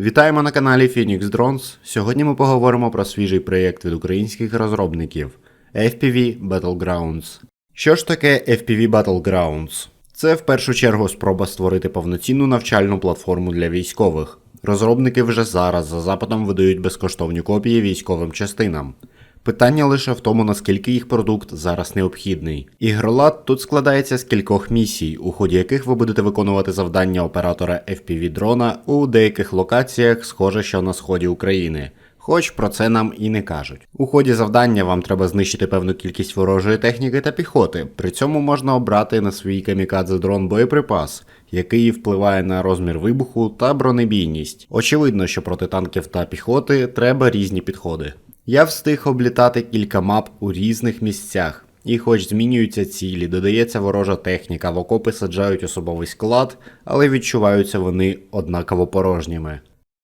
Вітаємо на каналі Phoenix Drones. Сьогодні ми поговоримо про свіжий проєкт від українських розробників FPV Battlegrounds. Що ж таке FPV Battlegrounds? Це в першу чергу спроба створити повноцінну навчальну платформу для військових. Розробники вже зараз за запитом видають безкоштовні копії військовим частинам. Питання лише в тому, наскільки їх продукт зараз необхідний. Ігролад тут складається з кількох місій, у ході яких ви будете виконувати завдання оператора FPV дрона у деяких локаціях, схоже, що на сході України. Хоч про це нам і не кажуть. У ході завдання вам треба знищити певну кількість ворожої техніки та піхоти. При цьому можна обрати на свій камікадзе дрон боєприпас, який впливає на розмір вибуху та бронебійність. Очевидно, що проти танків та піхоти треба різні підходи. Я встиг облітати кілька мап у різних місцях. І хоч змінюються цілі, додається ворожа техніка, в окопи саджають особовий склад, але відчуваються вони однаково порожніми.